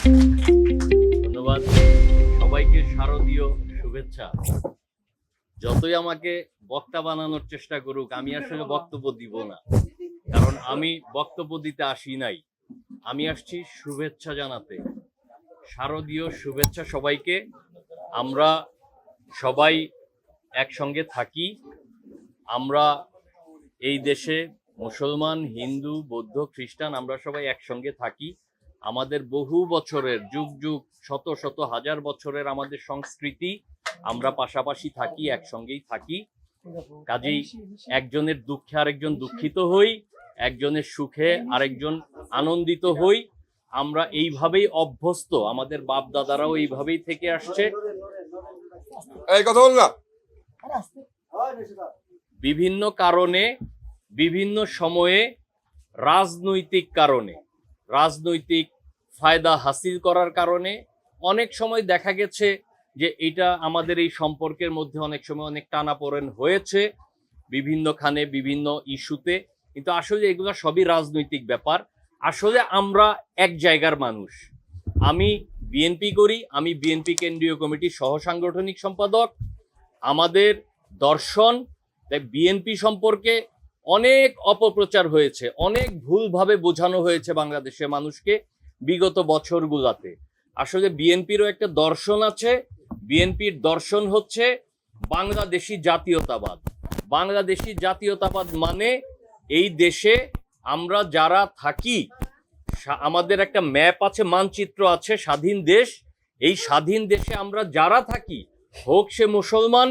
ধন্যবাদ। সবাইকে শারদীয় শুভেচ্ছা। যতই আমাকে বক্তা বানানোর চেষ্টা করুক, আমি আসলে বক্তব্য দিব না। কারণ আমি বক্তব্য দিতে আসি নাই। আমি আসছি শুভেচ্ছা জানাতে। শারদীয় শুভেচ্ছা সবাইকে। আমরা সবাই একসঙ্গে থাকি। আমরা এই দেশে মুসলমান, হিন্দু, বৌদ্ধ, খ্রিস্টান, আমরা সবাই একসঙ্গে থাকি। আমাদের বহু বছরের যুগ যুগ শত শত হাজার বছরের আমাদের সংস্কৃতি আমরা পাশাপাশি থাকি একসঙ্গেই থাকি। কাজেই একজনের দুঃখে আরেকজন দুঃখিত হই একজনের সুখে আরেকজন আনন্দিত হই। আমরা এইভাবেই অভ্যস্ত আমাদের বাপ দাদারাও এইভাবেই থেকে আসছে। এই কথা বল না। বিভিন্ন কারণে বিভিন্ন সময়ে রাজনৈতিক কারণে রাজনৈতিক ফায়দা হাসিল করার কারণে অনেক সময় দেখা গেছে যে এটা আমাদের এই সম্পর্কের মধ্যে অনেক সময় অনেক টানাপোড়েন হয়েছে, বিভিন্নখানে বিভিন্ন ইস্যুতে। কিন্তু আসলে এগুলো সবই রাজনৈতিক ব্যাপার। আসলে আমরা এক জায়গার মানুষ। আমি বিএনপি করি, আমি বিএনপি কেন্দ্রীয় কমিটির সহ সাংগঠনিক সম্পাদক। আমাদের দর্শন, তাই বিএনপি সম্পর্কে অনেক অপপ্রচার হয়েছে, অনেক ভুলভাবে বোঝানো হয়েছে বাংলাদেশের মানুষকে বিগত বছরগুলাতে। আসলে বিএনপিরও একটা দর্শন আছে, বিএনপির দর্শন হচ্ছে বাংলাদেশি জাতীয়তাবাদ। বাংলাদেশি জাতীয়তাবাদ মানে এই দেশে আমরা যারা থাকি আমাদের একটা ম্যাপ আছে, মানচিত্র আছে, স্বাধীন দেশ। এই স্বাধীন দেশে আমরা যারা থাকি, হোক সে মুসলমান,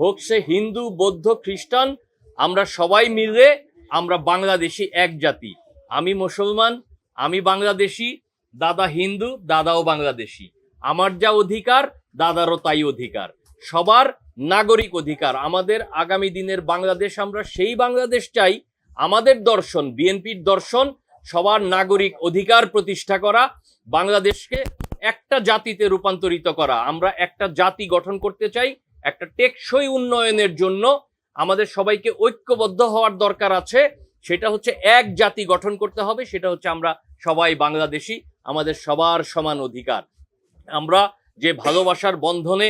হোক সে হিন্দু, বৌদ্ধ, খ্রিস্টান আমরা সবাই মিলে আমরা বাংলাদেশি এক জাতি। আমি মুসলমান, আমি বাংলাদেশি, দাদা হিন্দু, দাদাও বাংলাদেশি। আমার যা অধিকার, দাদারও তাই অধিকার। সবার নাগরিক অধিকার। আমাদের আগামী দিনের বাংলাদেশ, আমরা সেই বাংলাদেশ চাই। আমাদের দর্শন, বিএনপির দর্শন, সবার নাগরিক অধিকার প্রতিষ্ঠা করা, বাংলাদেশকে একটা জাতিতে রূপান্তরিত করা। আমরা একটা জাতি গঠন করতে চাই, একটা টেকসই উন্নয়নের জন্য আমাদের সবাইকে ঐক্যবদ্ধ হওয়ার দরকার আছে। সেটা হচ্ছে এক জাতি গঠন করতে হবে, সেটা হচ্ছে আমরা সবাই বাংলাদেশি, আমাদের সবার সমান অধিকার। আমরা যে ভালোবাসার বন্ধনে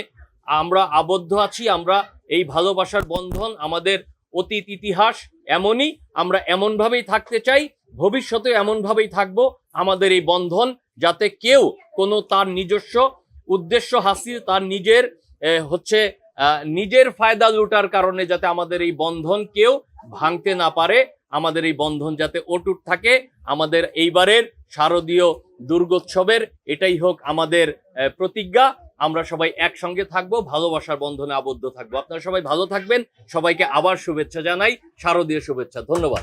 আমরা আবদ্ধ আছি, আমরা এই ভালোবাসার বন্ধন আমাদের অতীত ইতিহাস এমনই, আমরা এমনভাবেই থাকতে চাই, ভবিষ্যতে এমনভাবেই থাকব, আমাদের এই বন্ধন যাতে কেউ কোনো তার নিজস্ব উদ্দেশ্য, হাসিল, তার নিজের হচ্ছে নিজের ফায়দা লুটার কারণে যাতে আমাদের এই বন্ধন কেউ ভাঙতে না পারে, আমাদের এই বন্ধন যাতে অটুট থাকে, আমাদের এইবারের শারদীয় দুর্গোৎসবের এটাই হোক আমাদের প্রতিজ্ঞা। আমরা সবাই একসঙ্গে থাকব, ভালোবাসার বন্ধনে আবদ্ধ থাকব। আপনারা সবাই ভালো থাকবেন, সবাইকে আবার শুভেচ্ছা জানাই, শারদীয় শুভেচ্ছা। ধন্যবাদ।